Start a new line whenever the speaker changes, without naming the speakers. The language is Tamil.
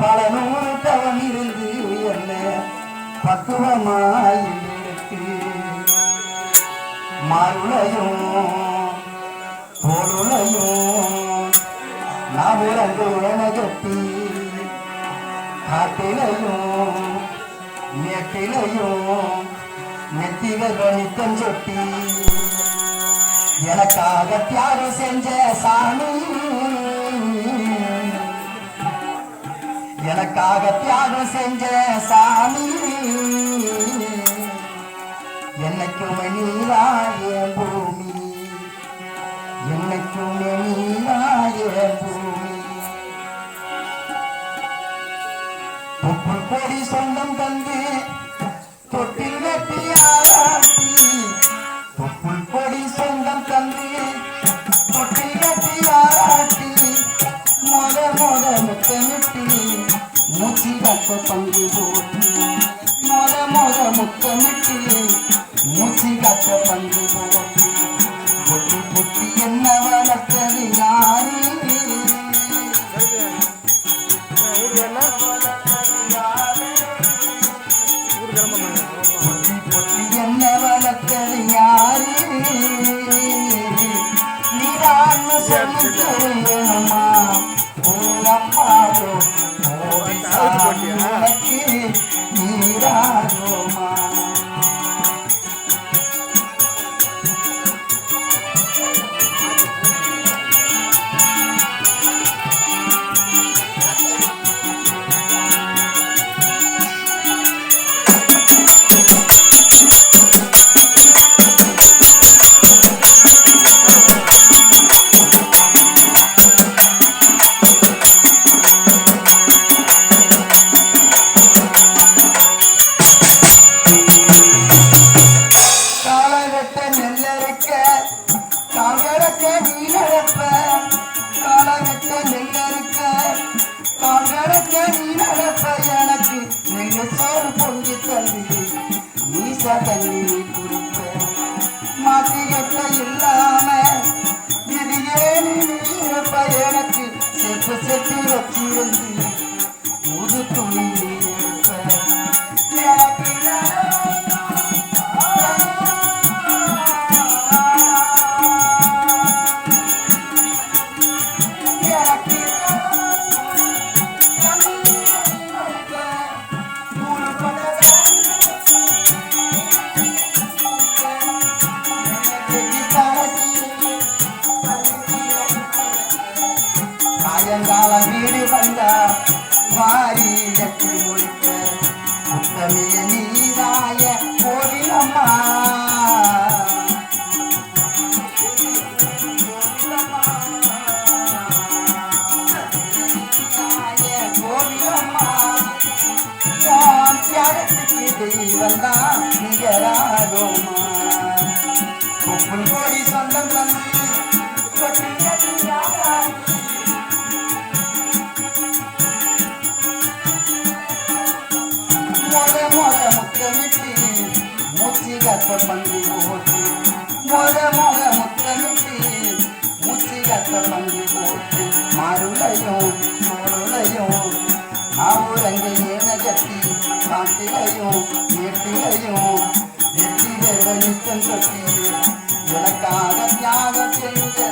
பல நூறு தவம் இருந்து என்ன பக்குவமாய் இருக்கு பொருளையும் நான் உறங்கு காட்டிலையும் நெட்டிலையும் நெத்திகள் நித்தம் சொட்டி எனக்காக தியாகம் செஞ்ச சாமி. எனக்காக தியாகம் செஞ்ச சாமி. மொத மொத முத்தமிட்டு மூச்சு கட்ட பங்கு போட்டு மொத மொத முத்தமிட்டு மூச்சு கட்ட பங்கு போட்டு பொட்டி பொட்டி என்ன? வளர்த்தது யாரு தண்ணி நீ குடிப்ப இல்லாம செப்பு செட்டு வச்சிருந்து உத்தமைய நீராய கோவிலம்மா. நிகராகுமா மூச்சு கத்த பங்கு போட்டு மொத மொத முத்தமிட்டு மூச்சு பங்கு போட்டு மருளையும் பொருளையும் ஆவுரங்க ஏன காட்டிலையும் நெட்டிலையும் நெட்டில நித்தம் சொட்டி எனக்காக தியாகம் செஞ்ச